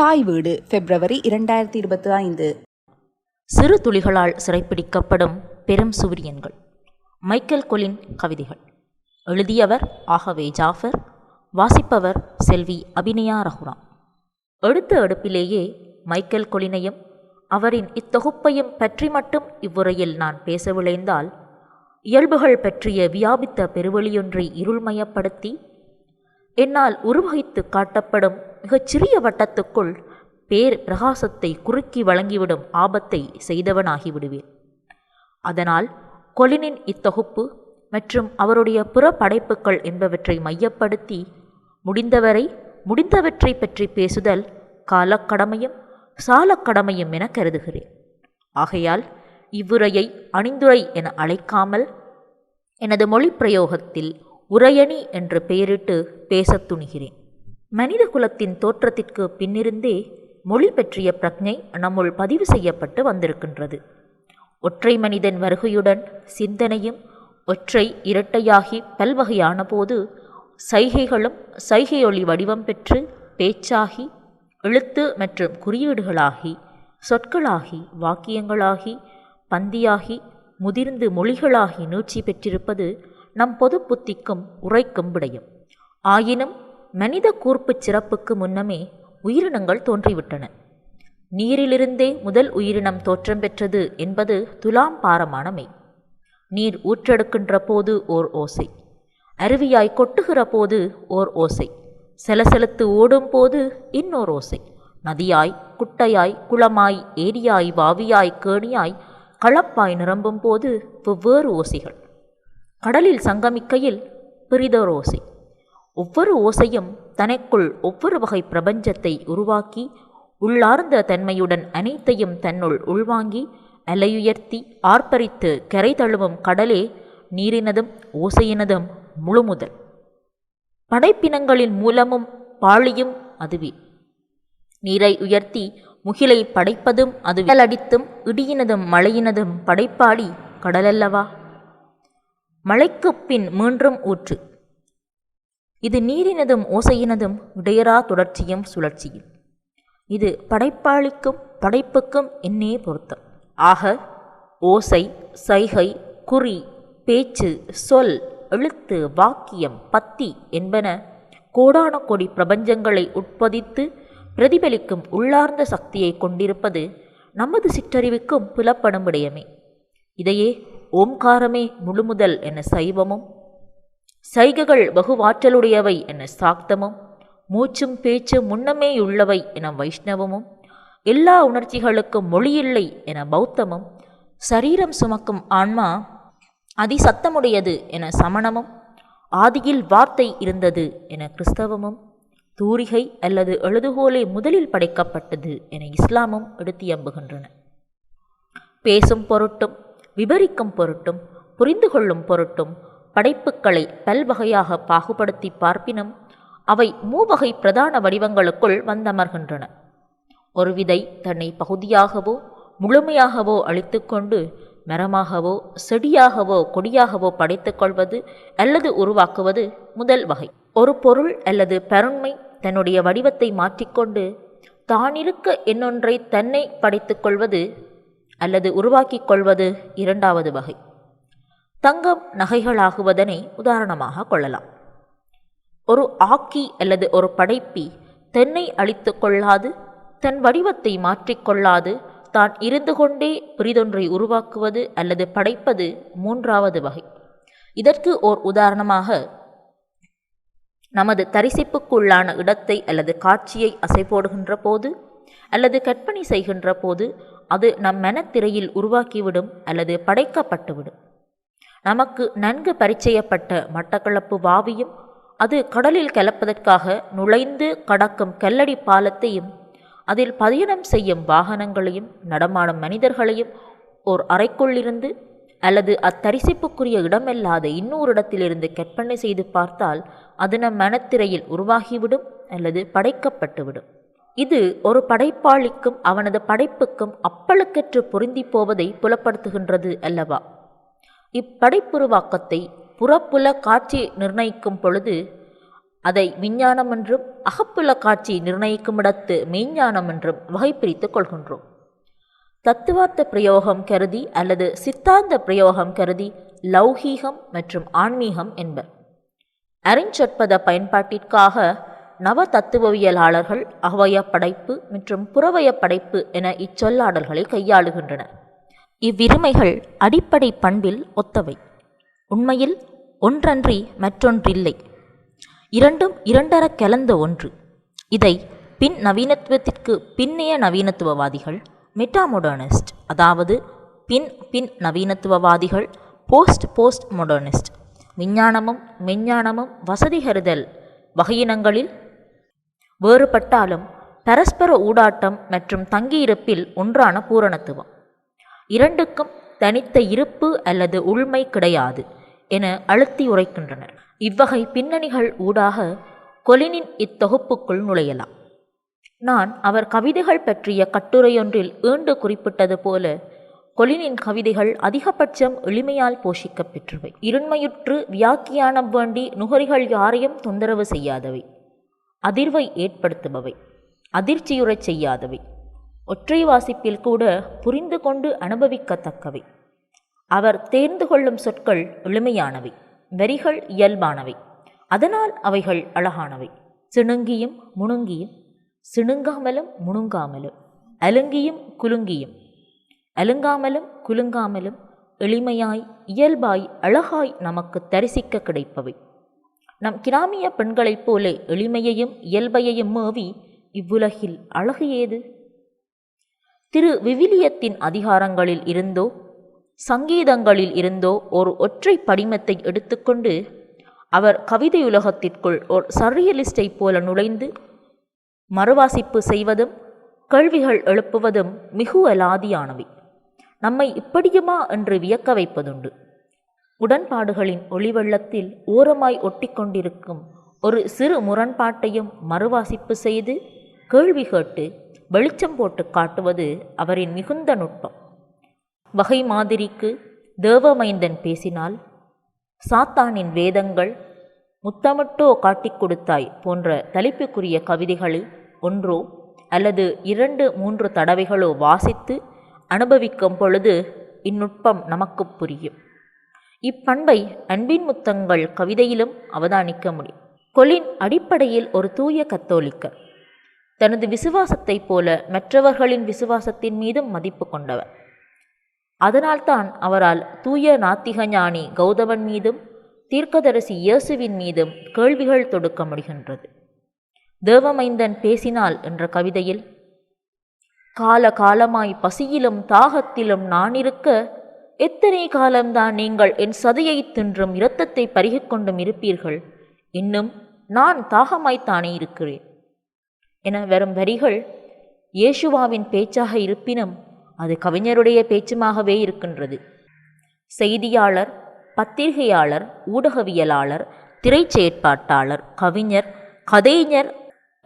தாய் வீடு பிப்ரவரி இரண்டாயிரத்தி இருபத்தி ஐந்து. சிறு துளிகளால் சிறைப்பிடிக்கப்படும் பெரும் சூரியன்கள். மைக்கேல் கொலின் கவிதைகள். எழுதியவர் ஆகவே ஜாஃபர் வாசிப்பவர் செல்வி அபிநயா ரகுராம். எடுத்த எடுப்பிலேயே மைக்கேல் கொலினையும் அவரின் இத்தொகுப்பையும் பற்றி மட்டும் இவ்வுரையில் நான் பேச விளைந்தால் இயல்புகள் பற்றிய வியாபித்த பெருவெளியொன்றை இருள்மயப்படுத்தி என்னால் உருவகித்து காட்டப்படும் மிகச் சிறிய வட்டத்துக்குள் பேர் பிரகாசத்தை குறுக்கி வழங்கிவிடும் ஆபத்தை செய்தவனாகிவிடுவேன் அதனால் கொலினின் இத்தொகுப்பு மற்றும் அவருடைய புற படைப்புகள் என்பவற்றை மையப்படுத்தி முடிந்தவரை முடிந்தவற்றை பற்றி பேசுதல் காலக்கடமையும் சாலக்கடமையும் என கருதுகிறேன். ஆகையால் இவ்வுரையை அணிந்துரை என அழைக்காமல் எனது மொழி பிரயோகத்தில் உரையணி என்று பெயரிட்டு பேசத் துணிகிறேன். மனித குலத்தின் தோற்றத்திற்கு பின்னிருந்தே மொழி பற்றிய பிரஜை நம்முள் பதிவு செய்யப்பட்டு வந்திருக்கின்றது. ஒற்றை மனிதன் வருகையுடன் சிந்தனையும் ஒற்றை இரட்டையாகி பல்வகையான போது சைகைகளும் சைகையொளி வடிவம் பெற்று பேச்சாகி எழுத்து மற்றும் குறியீடுகளாகி சொற்களாகி வாக்கியங்களாகி பந்தியாகி முதிர்ந்து மொழிகளாகி நீட்சி பெற்றிருப்பது நம் பொது புத்திக்கும் உரைக்கும் விடயம். ஆயினும் மனித கூர்ப்புச் சிறப்புக்கு முன்னமே உயிரினங்கள் தோன்றிவிட்டன. நீரிலிருந்தே முதல் உயிரினம் தோற்றம் பெற்றது என்பது துலாம் பாரமான மெய். நீர் ஊற்றெடுக்கின்ற போது ஓர் ஓசை. அருவியாய் கொட்டுகிற போது ஓர் ஓசை. செலசெலுத்து ஓடும் போது இன்னோர் ஓசை. நதியாய் குட்டையாய் குளமாய் ஏரியாய் வாவியாய் கேணியாய் களப்பாய் நிரம்பும் போது வெவ்வேறு ஓசைகள். கடலில் சங்கமிக்கையில் பிரிதோர் ஓசை. ஒவ்வொரு ஓசையும் தனக்குள் ஒவ்வொரு வகை பிரபஞ்சத்தை உருவாக்கி உள்ளார்ந்த தன்மையுடன் அனைத்தையும் தன்னுள் உள்வாங்கி அலையுயர்த்தி ஆர்ப்பரித்து கரை தழுவும் கடலே நீரினதும் ஓசையினதும் முழுமுதல். படைப்பினங்களின் மூலமும் பாழியும் அதுவே. நீரை உயர்த்தி முகிலை படைப்பதும் அது அடித்தும் இடியினதும் மழையினதும் படைப்பாடி கடலல்லவா? மழைக்குப் பின் மீண்டும் ஊற்று. இது நீரினதும் ஓசையினதும் இடையரா தொடர்ச்சியும் சுழற்சியும் இது படைப்பாளிக்கும் படைப்புக்கும் என்னே பொருத்தம். ஆக ஓசை சைகை குறி பேச்சு சொல் எழுத்து வாக்கியம் பத்தி என்பன கோடான கோடி பிரபஞ்சங்களை உட்பதித்து பிரதிபலிக்கும் உள்ளார்ந்த சக்தியை கொண்டிருப்பது நமது சிற்றறிவுக்கும் புலப்படும் விடயமே. இதையே ஓம்காரமே முழுமுதல் என சைவமும் சைகைகள் பகுவாற்றலுடையவை என சாக்தமும் மூச்சும் பேச்சும் முன்னமேயுள்ளவை என வைஷ்ணவமும் எல்லா உணர்ச்சிகளுக்கும் மொழியில்லை என பௌத்தமும் சரீரம் சுமக்கும் ஆன்மா அதிசத்தமுடையது என சமணமும் ஆதியில் வார்த்தை இருந்தது என கிறிஸ்தவமும் தூரிகை அல்லது எழுதுகோலை முதலில் படைக்கப்பட்டது என இஸ்லாமும் எடுத்தியம்புகின்றன பேசும் பொருட்டும் விபரிக்கும் பொருட்டும் புரிந்து கொள்ளும் பொருட்டும் படைப்புகளை பல்வகையாக பாகுபடுத்தி பார்ப்பினும் அவை மூவகை பிரதான வடிவங்களுக்குள் வந்தமர்கின்றன. ஒரு விதை தன்னை பகுதியாகவோ முழுமையாகவோ அழித்துக்கொண்டு மரமாகவோ செடியாகவோ கொடியாகவோ படைத்துக் கொள்வது அல்லது உருவாக்குவது முதல் வகை. ஒரு பொருள் அல்லது பெருண்மை தன்னுடைய வடிவத்தை மாற்றிக்கொண்டு தானிருக்க என்னொன்றை தன்னை படைத்துக் கொள்வது அல்லது உருவாக்கிக் கொள்வது இரண்டாவது வகை. தங்கம் நகைகளாகுவதனை உதாரணமாக கொள்ளலாம். ஒரு ஆக்கி அல்லது ஒரு படைப்பி தென்னை அழித்து கொள்ளாது தன் வடிவத்தை மாற்றிக்கொள்ளாது தான் இருந்து கொண்டே பிரிதொன்றை உருவாக்குவது அல்லது படைப்பது மூன்றாவது வகை. இதற்கு ஓர் உதாரணமாக நமது தரிசிப்புக்குள்ளான இடத்தை அல்லது காட்சியை அசை போடுகின்ற போது அல்லது கற்பனை செய்கின்ற போது அது நம் மனத்திரையில் உருவாக்கிவிடும் அல்லது படைக்கப்பட்டுவிடும். நமக்கு நன்கு பரிச்சயப்பட்ட மட்டக்களப்பு வாவியும் அது கடலில் கலப்பதற்காக நுழைந்து கடக்கும் கல்லடி பாலத்தையும் அதில் பதியனம் செய்யும் வாகனங்களையும் நடமாடும் மனிதர்களையும் ஓர் அறைக்குள்ளிருந்து அல்லது அத்தரிசிப்புக்குரிய இடமில்லாத இன்னொரு இடத்திலிருந்து கற்பனை செய்து பார்த்தால் அது நம் மனத்திரையில் உருவாகிவிடும் அல்லது படைக்கப்பட்டுவிடும். இது ஒரு படைப்பாளிக்கும் அவனது படைப்புக்கும் அப்பழுக்கற்று பொருந்தி போவதை புலப்படுத்துகின்றது அல்லவா? இப்படைப்புருவாக்கத்தை புறப்புல காட்சி நிர்ணயிக்கும் பொழுது அதை விஞ்ஞானம் என்றும் அகப்புல காட்சி நிர்ணயிக்கும் இடத்து மெய்ஞானம் என்றும் வகைப்பிரித்துக் கொள்கின்றோம். தத்துவார்த்த பிரயோகம் கருதி அல்லது சித்தாந்த பிரயோகம் கருதி லௌகீகம் மற்றும் ஆன்மீகம் என்பர். அறிஞ்சொற்பத பயன்பாட்டிற்காக நவ தத்துவவியலாளர்கள் அகவய படைப்பு மற்றும் புறவய படைப்பு என இச்சொல்லாடல்களை கையாளுகின்றனர். இவ்விருமைகள் அடிப்படை பண்பில் ஒத்தவை. உண்மையில் ஒன்றன்றி மற்றொன்றில்லை. இரண்டும் இரண்டர கலந்த ஒன்று. இதை பின் நவீனத்துவத்திற்கு பின்னைய நவீனத்துவவாதிகள் மெட்டாமோடர்னிஸ்ட் அதாவது பின் பின் நவீனத்துவவாதிகள் போஸ்ட் போஸ்ட் மோடர்னிஸ்ட் விஞ்ஞானமும் மெஞ்ஞானமும் வசதிகருதல் வகையினங்களில் வேறுபட்டாலும் பரஸ்பர ஊடாட்டம் மற்றும் தங்கியிருப்பில் ஒன்றான பூரணத்துவம். இரண்டுக்கும் தனித்த இருப்பு அல்லது உள்மை கிடையாது என அழுத்தி உரைக்கின்றனர். இவ்வகை பின்னணிகள் ஊடாக கொலினின் இத்தொகுப்புக்குள் நுழையலாம். நான் அவர் கவிதைகள் பற்றிய கட்டுரையொன்றில் ஈண்டு குறிப்பிட்டது போல கொலினின் கவிதைகள் அதிகபட்சம் எளிமையால் போஷிக்கப் பெற்றவை. இருண்மையுற்று வியாக்கியானம் வேண்டி நுகரிகள் யாரையும் தொந்தரவு செய்யாதவை. அதிர்வை ஏற்படுத்துபவை. அதிர்ச்சியுறச் செய்யாதவை. ஒற்றை வாசிப்பில் கூட புரிந்து கொண்டு அனுபவிக்கத்தக்கவை. அவர் தேர்ந்து கொள்ளும் சொற்கள் எளிமையானவை வரிகள் இயல்பானவை. அதனால் அவைகள் அழகானவை. சிணுங்கியும் முணுங்கியும் சிணுங்காமலும் முணுங்காமலும் அலுங்கியும் குலுங்கியும் அலுங்காமலும் குலுங்காமலும் எளிமையாய் இயல்பாய் அழகாய் நமக்கு தரிசிக்க கிடைப்பவை. நம் கிராமிய பெண்களைப் போல எளிமையையும் இயல்பையையும் மேவி இவ்வுலகில் அழகு ஏது? திரு விவிலியத்தின் அதிகாரங்களில் இருந்தோ சங்கீதங்களில் இருந்தோ ஒரு ஒற்றை படிமத்தை எடுத்துக்கொண்டு அவர் கவிதையுலகத்திற்குள் ஒரு சர்ரியலிஸ்டை போல நுழைந்து மறுவாசிப்பு செய்வதும் கேள்விகள் எழுப்புவதும் மிகு அலாதியானவை நம்மை இப்படியுமா என்று வியக்க வைப்பதுண்டு. உடன்பாடுகளின் ஒளிவெள்ளத்தில் ஓரமாய் ஒட்டிக்கொண்டிருக்கும் ஒரு சிறு முரண்பாட்டையும் மறுவாசிப்பு செய்து கேள்வி கேட்டு வெளிச்சம் போட்டு காட்டுவது அவரின் மிகுந்த நுட்பம். வகை மாதிரிக்கு தேவமைந்தன் பேசினால் சாத்தானின் வேதங்கள் முத்தமிட்டோ காட்டிக் கொடுத்தாய் போன்ற தலைப்புக்குரிய கவிதைகளை ஒன்றோ அல்லது இரண்டு மூன்று தடவைகளோ வாசித்து அனுபவிக்கும் பொழுது இந்நுட்பம் நமக்கு புரியும். இப்பண்பை அன்பின் முத்தங்கள் கவிதையிலும் அவதானிக்க முடியும். கொலின் அடிப்படையில் ஒரு தூய கத்தோலிக்கர். தனது விசுவாசத்தைப் போல மற்றவர்களின் விசுவாசத்தின் மீதும் மதிப்பு கொண்டவர். அதனால்தான் அவரால் தூய நாத்திக ஞானி கௌதமன் மீதும் தீர்க்கதரிசி இயேசுவின் மீதும் கேள்விகள் தொடுக்க முடிகின்றது தேவமைந்தன் பேசினால் என்ற கவிதையில் கால காலமாய் பசியிலும் தாகத்திலும் நான் இருக்க எத்தனை காலம்தான் நீங்கள் என் சதையை தின்றும் இரத்தத்தை பருகிக்கொண்டும் இருப்பீர்கள்? இன்னும் நான் தாகமாய்த்தானே இருக்கிறேன். என வரும் வரிகள் இயேசுவாவின் பேச்சாக இருப்பினும் அது கவிஞருடைய பேச்சுமாகவே இருக்கின்றது. செய்தியாளர் பத்திரிகையாளர் ஊடகவியலாளர் திரைச்செயற்பாட்டாளர் கவிஞர் கதைஞர்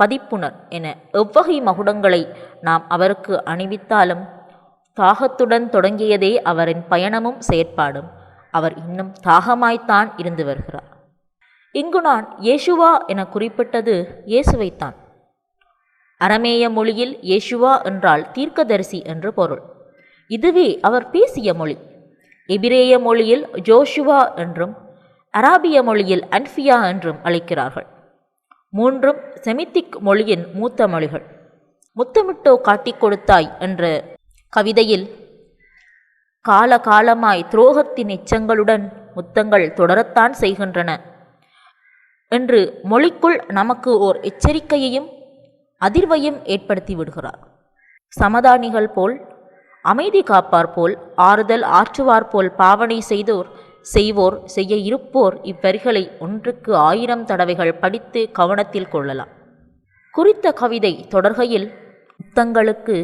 பதிப்புணர் என எவ்வகை மகுடங்களை நாம் அவருக்கு அணிவித்தாலும் தாகத்துடன் தொடங்கியதே அவரின் பயணமும் செயற்பாடும். அவர் இன்னும் தாகமாய்த்தான் இருந்து வருகிறார். இங்கு நான் இயேசுவா என குறிப்பிட்டது இயேசுவைத்தான். அரமேய மொழியில் யேசுவா என்றால் தீர்க்கதரிசி என்று பொருள். இதுவே அவர் பேசிய மொழி. எபிரேய மொழியில் ஜோஷுவா என்றும் அராபிய மொழியில் அன்ஃபியா என்றும் அழைக்கிறார்கள். மூன்றும் செமித்திக் மொழியின் மூத்த மொழிகள். முத்தமிட்டோ காட்டிக் கொடுத்தாய் என்ற கவிதையில் கால காலமாய் துரோகத்தின் எச்சங்களுடன் முத்தங்கள் தொடரத்தான் செய்கின்றன. என்று மொழிக்குள் நமக்கு ஓர் எச்சரிக்கையையும் அதிர்வையும் ஏற்படுத்தி விடுகிறார். சமதானிகள் போல் அமைதி காப்பார் போல் ஆறுதல் ஆற்றுவார் போல் பாவனை செய்தோர் செய்வோர் செய்ய இருப்போர் இவ்வரிகளை ஒன்றுக்கு ஆயிரம் தடவைகள் படித்து கவனத்தில் கொள்ளலாம். குறித்த கவிதை தொடர்கையில் முத்தங்களுக்கு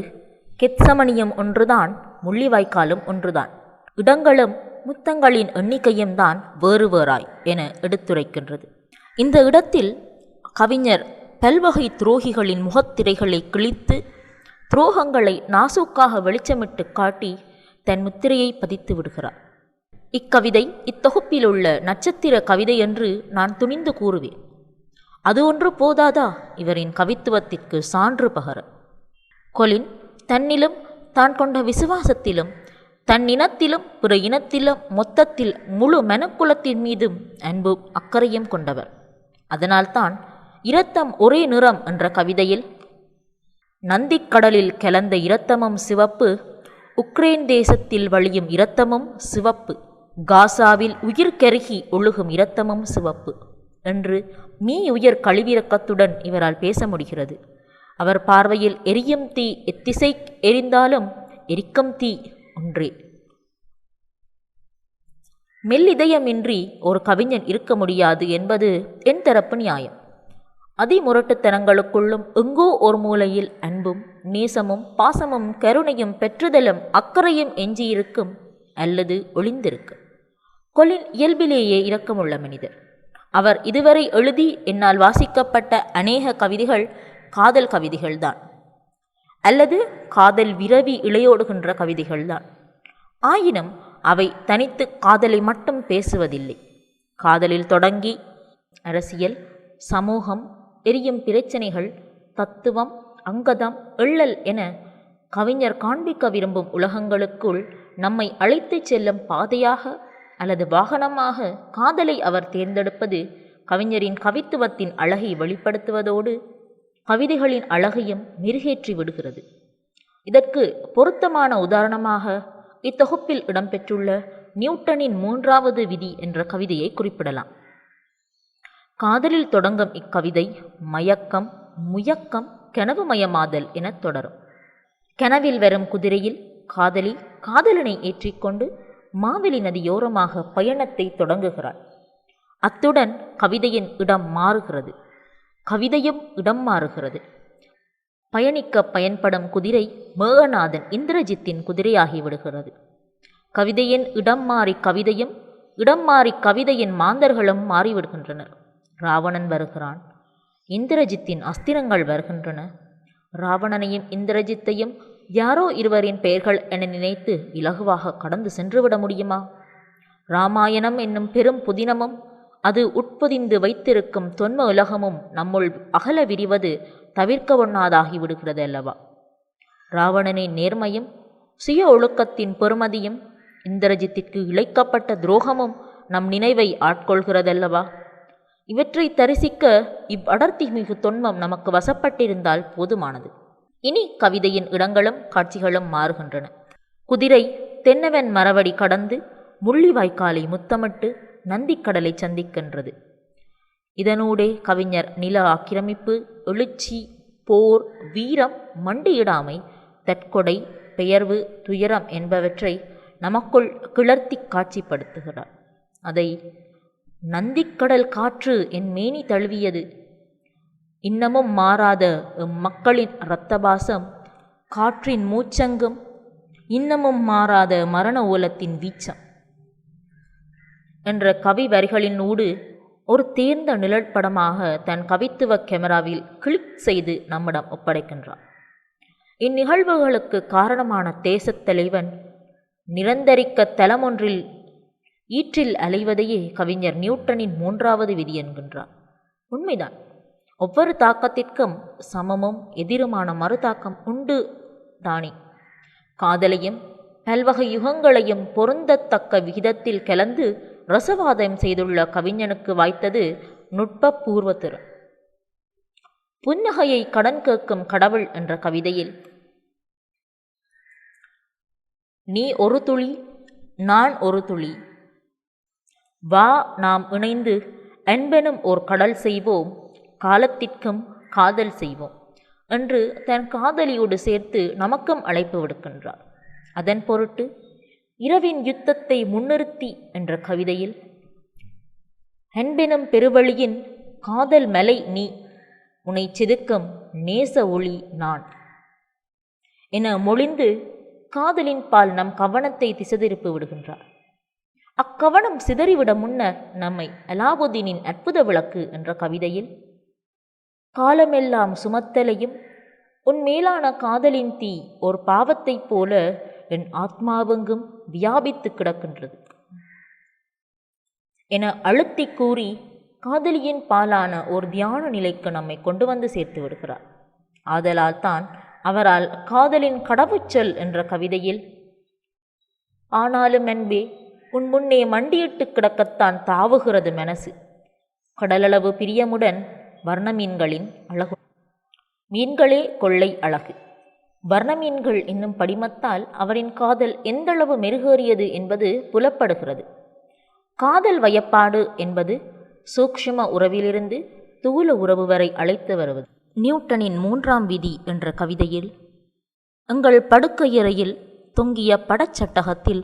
கெத்சமணியும் ஒன்றுதான் முள்ளிவாய்க்காலும் ஒன்றுதான். இடங்களும் முத்தங்களின் எண்ணிக்கையும் தான் வேறு வேறாய் என எடுத்துரைக்கின்றது. இந்த இடத்தில் கவிஞர் பல்வகை துரோகிகளின் முகத்திரைகளை கிழித்து துரோகங்களை நாசூக்காக வெளிச்சமிட்டு காட்டி தன் முத்திரையை பதித்து விடுகிறார். இக்கவிதை இத்தொகுப்பிலுள்ள நட்சத்திர கவிதை என்று நான் துணிந்து கூறுவேன். அது ஒன்று போதாதா? இவரின் கவித்துவத்திற்கு சான்று பகர. கொலின் தன்னிலும் தான் கொண்ட விசுவாசத்திலும் தன் இனத்திலும் பிற இனத்திலும் மொத்தத்தில் முழு மனக்குலத்தின் மீதும் அன்பும் அக்கறையும் கொண்டவர். அதனால்தான் இரத்தம் ஒரே நிறம் என்ற கவிதையில் நந்திக்கடலில் கலந்த இரத்தமும் சிவப்பு உக்ரைன் தேசத்தில் வழியும் இரத்தமும் சிவப்பு காசாவில் உயிர் கருகி ஒழுகும் இரத்தமும் சிவப்பு என்று மீ உயர் கழிவிறக்கத்துடன் இவரால் பேச முடிகிறது. அவர் பார்வையில் எரியும் தீ எத்திசை எரிந்தாலும் எரிக்கும் தீ ஒன்றே. மெல்லிதயமின்றி ஒரு கவிஞன் இருக்க முடியாது என்பது என் தரப்பு நியாயம். அதிமுரட்டுத்தனங்களுக்குள்ளும் எங்கோ ஒரு மூலையில் அன்பும் நேசமும் பாசமும் கருணையும் பெற்றுதலும் அக்கறையும் எஞ்சியிருக்கும் அல்லது ஒளிந்திருக்கும் கொலின் இயல்பிலேயே இரக்கமுள்ள மனிதர். அவர் இதுவரை எழுதி என்னால் வாசிக்கப்பட்ட அநேக கவிதைகள் காதல் கவிதைகள்தான். அல்லது காதல் விரவி இளையோடுகின்ற கவிதைகள்தான். ஆயினும் அவை தனித்து காதலை மட்டும் பேசுவதில்லை. காதலில் தொடங்கி அரசியல் சமூகம் எரியும் பிரச்சனைகள் தத்துவம் அங்கதம் எள்ளல் என கவிஞர் காண்பிக்க விரும்பும் உலகங்களுக்குள் நம்மை அழைத்துச் செல்லும் பாதையாக அல்லது வாகனமாக காதலை அவர் தேர்ந்தெடுப்பது கவிஞரின் கவித்துவத்தின் அழகை வெளிப்படுத்துவதோடு கவிதைகளின் அழகையும் மெருகேற்றி விடுகிறது. இதற்கு பொருத்தமான உதாரணமாக இத்தொகுப்பில் இடம்பெற்றுள்ள நியூட்டனின் மூன்றாவது விதி என்ற கவிதையை குறிப்பிடலாம். காதலில் தொடங்கும் இக்கவிதை மயக்கம் முயக்கம் கனவுமயமாதல் எனத் தொடரும். கனவில் வரும் குதிரையில் காதலி காதலனை ஏற்றிக்கொண்டு மாவெளி நதியோரமாக பயணத்தை தொடங்குகிறாள். அத்துடன் கவிதையின் இடம் மாறுகிறது. கவிதையும் இடம் மாறுகிறது. பயணிக்க பயன்படும் குதிரை மேகநாதன் இந்திரஜித்தின் குதிரையாகிவிடுகிறது கவிதையின் இடம் மாறி கவிதையும் இடம் மாறி கவிதையின் மாந்தர்களும் மாறிவிடுகின்றனர். ராவணன் வருகிறான். இந்திரஜித்தின் அஸ்திரங்கள் வருகின்றன. ராவணனையும் இந்திரஜித்தையும் யாரோ இருவரின் பெயர்கள் என நினைத்து இலகுவாக கடந்து சென்றுவிட முடியுமா? ராமாயணம் என்னும் பெரும் புதினமும் அது உட்பொதிந்து வைத்திருக்கும் தொன்ம உலகமும் நம்முள் அகல விரிவது தவிர்க்க ஒண்ணாதாகி விடுகிறது அல்லவா? ராவணனின் நேர்மையும் சுய ஒழுக்கத்தின் பொறுமதியும் இந்திரஜித்திற்கு இழைக்கப்பட்ட துரோகமும் நம் நினைவை ஆட்கொள்கிறதல்லவா? இவற்றை தரிசிக்க இவ்வடர்த்தி மிகு தொன்மம் நமக்கு வசப்பட்டிருந்தால் போதுமானது. இனி கவிதையின் இடங்களும் காட்சிகளும் மாறுகின்றன. குதிரை தென்னவன் மரவடி கடந்து முள்ளிவாய்க்காலை முத்தமிட்டு நந்திக்கடலை சந்திக்கின்றது. இதனூடே கவிஞர் நில ஆக்கிரமிப்பு எழுச்சி போர் வீரம் மண்டியிடாமை தற்கொடை பெயர்வு துயரம் என்பவற்றை நமக்குள் கிளர்த்தி காட்சிப்படுத்துகிறார். அதை நந்திக்கடல் காற்று என் மேனி தழுவியது. இன்னமும் மாறாத எம் மக்களின் இரத்தபாசம் காற்றின் மூச்சங்கம் இன்னமும் மாறாத மரண ஓலத்தின் வீச்சம். என்ற கவி வரிகளின் ஊடு ஒரு தேர்ந்த நிழற்படமாக தன் கவித்துவ கேமராவில் கிளிக் செய்து நம்மிடம் ஒப்படைக்கின்றார் இந்நிகழ்வுகளுக்கு காரணமான தேசத் தலைவன் நிரந்தரிக்க தலமொன்றில் ஈற்றில் அலைவதையே கவிஞர் நியூட்டனின் மூன்றாவது விதி என்கின்றார். உண்மைதான். ஒவ்வொரு தாக்கத்திற்கும் சமமும் எதிருமான மறுதாக்கம் உண்டு தானே. காதலையும் பல்வகை யுகங்களையும் பொருந்தத்தக்க விகிதத்தில் கலந்து ரசவாதம் செய்துள்ள கவிஞனுக்கு வாய்த்தது நுட்ப பூர்வத்திறன் புன்னகையை கடன் கேட்கும் கடவுள் என்ற கவிதையில் நீ ஒரு துளி நான் ஒரு துளி வா நாம் இணைந்து அன்பெனும் ஓர் கடல் செய்வோம் காலத்திற்கும் காதல் செய்வோம் என்று தன் காதலியோடு சேர்த்து நமக்கும் அழைப்பு விடுக்கின்றார். அதன் பொருட்டு இரவின் யுத்தத்தை முன்னிறுத்தி என்ற கவிதையில் அன்பெனும் பெருவழியின் காதல் மலை நீ உனை செதுக்கும் நேச ஒளி நான் என மொழிந்து காதலின் பால் நம் கவனத்தை திசைதிருப்பி விடுகின்றார். அக்கவனம் சிதறிவிட முன்னர் நம்மை அலாவுதீனின் அற்புத விளக்கு என்ற கவிதையில் காலமெல்லாம் சுமத்தலையும் உன் மேலான காதலின் தீ ஒரு பாவத்தைப் போல என் ஆத்மாவெங்கும் வியாபித்து கிடக்கின்றது என அழுத்தி கூறி காதலியின் பாலான ஒரு தியான நிலைக்கு நம்மை கொண்டு வந்து சேர்த்து விடுகிறார். ஆதலால் தான் அவரால் காதலின் கடவுச்சொல் என்ற கவிதையில் ஆனாலும் அன்பே உன் முன்னே மண்டியிட்டு கிடக்கத்தான் தாவுகிறது மனசு. கடலளவு பிரியமுடன் வர்ண மீன்களின் அழகு. மீன்களே கொள்ளை அழகு. வர்ண மீன்கள் என்னும் படிமத்தால் அவரின் காதல் எந்தளவு மெருகேறியது என்பது புலப்படுகிறது. காதல் வயப்பாடு என்பது சூக்ஷ்ம உறவிலிருந்து தூல உறவு வரை அழைத்து வருவது. நியூட்டனின் மூன்றாம் விதி என்ற கவிதையில் எங்கள் படுக்கையறையில் தொங்கிய படச்சட்டகத்தில்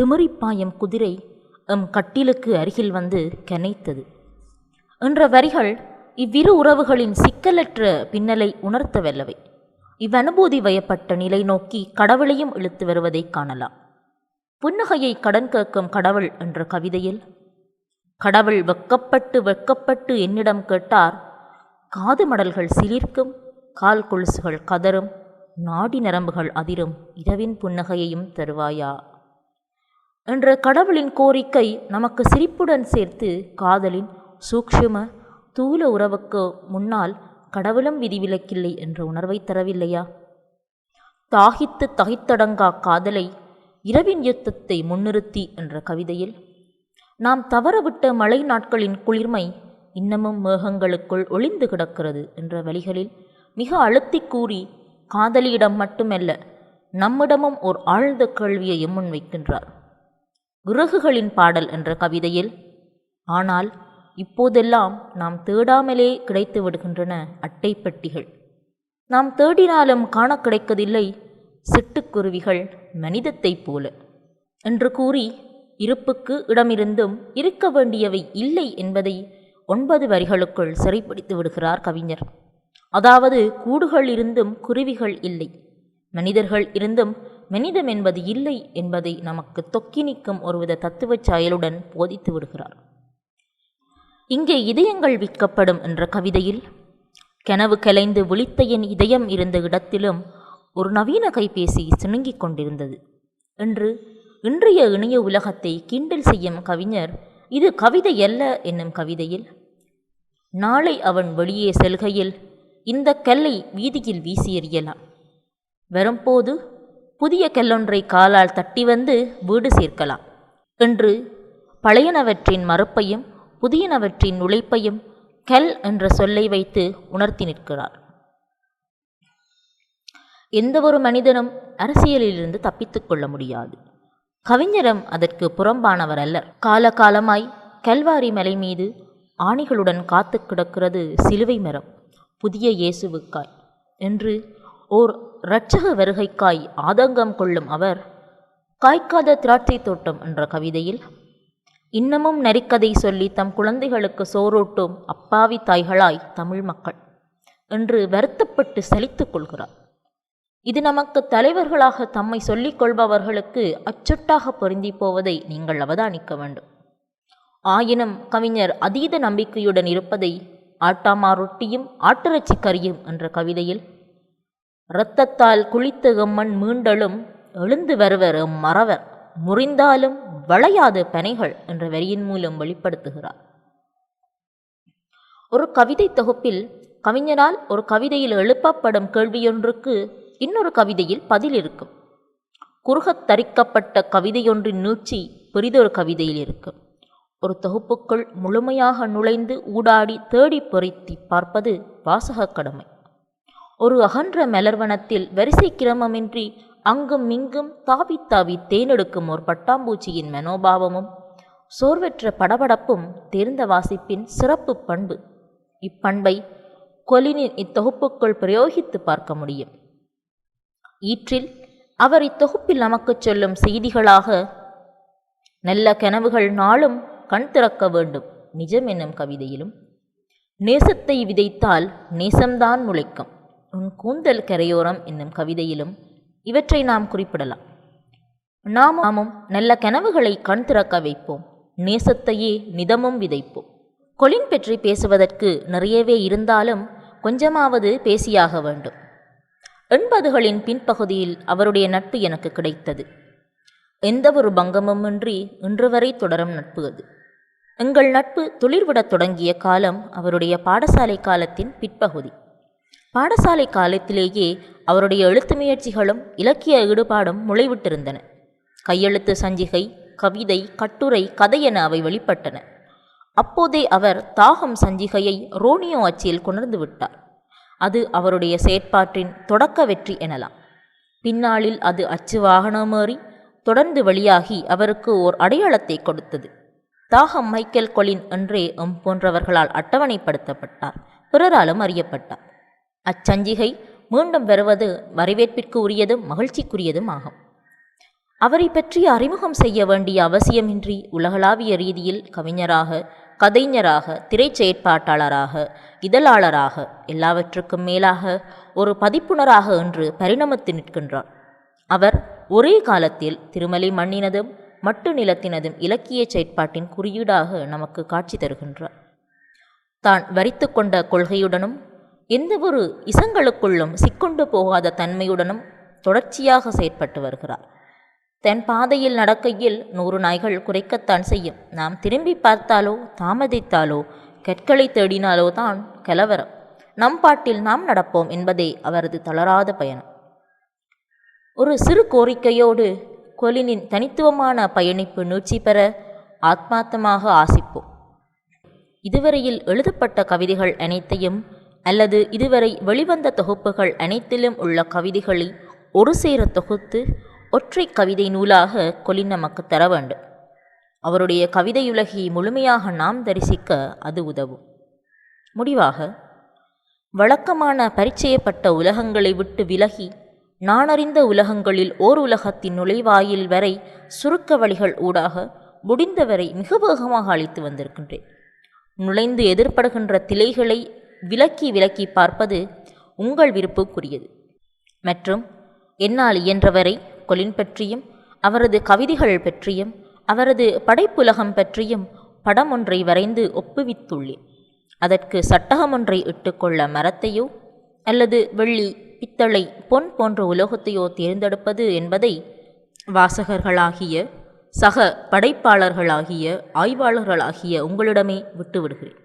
திமிரிப்பாயம் குதிரை எம் கட்டிலுக்கு அருகில் வந்து கனைத்தது. என்ற வரிகள் இவ்விரு உறவுகளின் சிக்கலற்ற பின்னலை உணர்த்தவல்லவை. இவ்வனுபூதி வயப்பட்ட நிலை நோக்கி கடவுளையும் இழுத்து வருவதைக் காணலாம். புன்னகையை கடன் கேட்கும் கடவுள் என்ற கவிதையில் கடவுள் வெக்கப்பட்டு வெக்கப்பட்டு என்னிடம் கேட்டார் காது மடல்கள் சிலிர்க்கும் கால் கொலுசுகள் கதரும் நாடி நரம்புகள் அதிரும் இரவின் புன்னகையையும் தருவாயா? என்ற கடவுளின் கோரிக்கை நமக்கு சிரிப்புடன் சேர்த்து காதலின் சூக்ஷ்ம தூல உறவுக்கு முன்னால் கடவுளும் விதிவிலக்கில்லை என்ற உணர்வை தரவில்லையா? தாகித்து தகைத்தடங்கா காதலை இரவின் யுத்தத்தை முன்னிறுத்தி என்ற கவிதையில் நாம் தவறவிட்ட மழை நாட்களின் குளிர்மை இன்னமும் மேகங்களுக்குள் ஒளிந்து கிடக்கிறது என்ற வழிகளில் மிக அழுத்தி கூறி காதலியிடம் மட்டுமல்ல நம்மிடமும் ஓர் ஆழ்ந்த கேள்வியை முன்வைக்கின்றார். விறகுகளின் பாடல் என்ற கவிதையில் ஆனால் இப்போதெல்லாம் நாம் தேடாமலே கிடைத்து விடுகின்றன அட்டைப்பெட்டிகள் நாம் தேடினாலும் காண கிடைக்கதில்லை சிட்டுக்குருவிகள் மனிதத்தைப் போல என்று கூறி இருப்புக்கு இடமிருந்தும் இருக்க வேண்டியவை இல்லை என்பதை ஒன்பது வரிகளுக்குள் சிறைப்பிடித்து விடுகிறார் கவிஞர். அதாவது கூடுகள் இருந்தும் குருவிகள் இல்லை. மனிதர்கள் இருந்தும் மனிதம் என்பது இல்லை என்பதை நமக்கு தொக்கி நிற்கும் ஒருவித தத்துவச் சாயலுடன் போதித்து விடுகிறார். இங்கே இதயங்கள் விற்கப்படும் என்ற கவிதையில் கனவு கலைந்து விழித்த என் இதயம் இருந்த இடத்திலும் ஒரு நவீன கைபேசி சிணுங்கிக் கொண்டிருந்தது என்று இன்றைய இணைய உலகத்தை கிண்டல் செய்யும் கவிஞர் இது கவிதை அல்ல என்னும் கவிதையில் நாளை அவன் வெளியே செல்கையில் இந்த கல்லை வீதியில் வீசி எறியலாம். வரும்போது புதிய கல்லொன்றை காலால் தட்டி வந்து வீடு சேர்க்கலாம். என்று பழையனவற்றின் மறுப்பையும் புதியனவற்றின் நுழைப்பையும் கல் என்ற சொல்லை வைத்து உணர்த்தி நிற்கிறார். எந்தவொரு மனிதனும் அரசியலிலிருந்து தப்பித்துக் கொள்ள முடியாது. கவிஞரும் அதற்கு புறம்பானவர் அல்லர். காலகாலமாய் கல்வாரி மலை மீது ஆணிகளுடன் காத்து கிடக்கிறது சிலுவை மரம் புதிய இயேசுவுக்காய் என்று ஓர் இரட்சக வருகைக்காய் ஆதங்கம் கொள்ளும் அவர் காய்க்காத திராட்சை தோட்டம் என்ற கவிதையில் இன்னமும் நரிக்கதை சொல்லி தம் குழந்தைகளுக்கு சோறூட்டும் அப்பாவி தாய்களாய் தமிழ் மக்கள் என்று வருத்தப்பட்டு சலித்துக் கொள்கிறார். இது நமக்கு தலைவர்களாக தம்மை சொல்லிக் கொள்பவர்களுக்கு அச்சொட்டாக பொருந்தி போவதை நீங்கள் அவதானிக்க வேண்டும். ஆயினும் கவிஞர் அதீத நம்பிக்கையுடன் இருப்பதை ஆட்டாமா ரொட்டியும் ஆட்டிறைச்சி கறியும் என்ற கவிதையில் இரத்தத்தால் குளித்து எம்மண் மீண்டலும் எழுந்து வருவர் மறவர் முறிந்தாலும் வளையாது பனைகள் என்ற வரியின் மூலம் வெளிப்படுத்துகிறார். ஒரு கவிதை தொகுப்பில் கவிஞரால் ஒரு கவிதையில் எழுப்பப்படும் கேள்வியொன்றுக்கு இன்னொரு கவிதையில் பதில் இருக்கும். குறுகத் தரிக்கப்பட்ட கவிதையொன்றின் நீட்சி பெரிதொரு கவிதையில் இருக்கும். ஒரு தொகுப்புக்குள் முழுமையாக நுழைந்து ஊடாடி தேடி பொருத்தி பார்ப்பது வாசகக் கடமை. ஒரு அகன்ற மலர்வனத்தில் வரிசை கிரமமின்றி அங்கும் இங்கும் தாவி தாவி தேனெடுக்கும் ஒரு பட்டாம்பூச்சியின் மனோபாவமும் சோர்வற்ற படபடப்பும் தேர்ந்த வாசிப்பின் சிறப்பு பண்பு. இப்பண்பை கொலினின் இத்தொகுப்புக்குள் பிரயோகித்து பார்க்க முடியும். ஈற்றில் அவர் இத்தொகுப்பில் நமக்குச் சொல்லும் செய்திகளாக நல்ல கனவுகள் நாளும் கண் திறக்க வேண்டும் நிஜம் என்னும் கவிதையிலும். நேசத்தை விதைத்தால் நேசம்தான் முளைக்கும். உன் கூந்தல் கரையோரம் என்னும் கவிதையிலும் இவற்றை நாம் குறிப்பிடலாம். நாமும் நல்ல கனவுகளை கண் திறக்க வைப்போம். நேசத்தையே நிதமும் விதைப்போம். கொலின் பற்றி பேசுவதற்கு நிறையவே இருந்தாலும் கொஞ்சமாவது பேசியாக வேண்டும். எண்பதுகளின் பின்பகுதியில் அவருடைய நட்பு எனக்கு கிடைத்தது. எந்த ஒரு பங்கமுமின்றி இன்று வரை தொடரும் நட்பு அது. எங்கள் நட்பு துளிர்விடத் தொடங்கிய காலம் அவருடைய பாடசாலை காலத்தின் பிற்பகுதி. பாடசாலை காலத்திலேயே அவருடைய எழுத்து முயற்சிகளும் இலக்கிய ஈடுபாடும் முளைவிட்டிருந்தன. கையெழுத்து சஞ்சிகை கவிதை கட்டுரை கதை என அவை வெளிப்பட்டன. அப்போதே அவர் தாகம் சஞ்சிகையை ரோனியோ அச்சியில் கொணர்ந்து விட்டார். அது அவருடைய செயற்பாட்டின் தொடக்க வெற்றி எனலாம். பின்னாளில் அது அச்சு வாகனமேறி தொடர்ந்து வெளியாகி அவருக்கு ஓர் அடையாளத்தை கொடுத்தது. தாகம் மைக்கேல் கொலின் என்றே எம் போன்றவர்களால் அட்டவணைப்படுத்தப்பட்டார் பிறராலும் அறியப்பட்டார். அச்சஞ்சிகை மீண்டும் பெறுவது வரவேற்பிற்கு உரியதும் மகிழ்ச்சிக்குரியதும் ஆகும். அவரை பற்றி அறிமுகம் செய்ய வேண்டிய அவசியமின்றி உலகளாவிய ரீதியில் கவிஞராக கதைஞராக திரைச்செயற்பாட்டாளராக இதழாளராக எல்லாவற்றுக்கும் மேலாக ஒரு பதிப்புணராக என்று பரிணமித்து நிற்கின்றார். அவர் ஒரே காலத்தில் திருமலை மண்ணினதும் மட்டு நிலத்தினதும் இலக்கிய செயற்பாட்டின் குறியீடாக நமக்கு காட்சி தருகின்றார். தான் வரித்து கொண்ட கொள்கையுடனும் எந்த ஒரு இசங்களுக்குள்ளும் சிக்கொண்டு போகாத தன்மையுடனும் தொடர்ச்சியாக செயற்பட்டு வருகிறார். தன் பாதையில் நடக்கையில் நூறு நாய்கள் குறைக்கத்தான் செய்யும். நாம் திரும்பி பார்த்தாலோ தாமதித்தாலோ கற்களை தேடினாலோ தான் கலவரம். நம் பாட்டில் நாம் நடப்போம் என்பதே அவரது தளராத பயணம். ஒரு சிறு கோரிக்கையோடு கொலினின் தனித்துவமான பயணிப்பு நீட்சி பெற ஆத்மார்த்தமாக ஆசிப்போம். இதுவரையில் எழுதப்பட்ட கவிதைகள் அனைத்தையும் அல்லது இதுவரை வெளிவந்த தொகுப்புகள் அனைத்திலும் உள்ள கவிதைகளை ஒரு சேர தொகுத்து ஒற்றை கவிதை நூலாக கொலின் நமக்கு தர வேண்டும். அவருடைய கவிதையுலகை முழுமையாக நாம் தரிசிக்க அது உதவும். முடிவாக வழக்கமான பரிச்சயப்பட்ட உலகங்களை விட்டு விலகி நானறிந்த உலகங்களில் ஓர் உலகத்தின் நுழைவாயில் வரை சுருக்க வழிகள் ஊடாக முடிந்தவரை மிக வேகமாக அழைத்து வந்திருக்கின்றேன். நுழைந்து எதிர்படுகின்ற திலைகளை விலக்கி விலக்கி பார்ப்பது உங்கள் விருப்புக்குரியது. மற்றும் என்னால் இயன்றவரை கொலின் பற்றியும் அவரது கவிதைகள் பற்றியும் அவரது படைப்புலகம் பற்றியும் படம் ஒன்றை வரைந்து ஒப்புவித்துள்ளேன். அதற்கு சட்டகம் ஒன்றை இட்டுக்கொள்ள மரத்தையோ அல்லது வெள்ளி பித்தளை பொன் போன்ற உலோகத்தையோ தேர்ந்தெடுப்பது என்பதை வாசகர்களாகிய சக படைப்பாளர்களாகிய ஆய்வாளர்களாகிய உங்களிடமே விட்டுவிடுகிறேன்.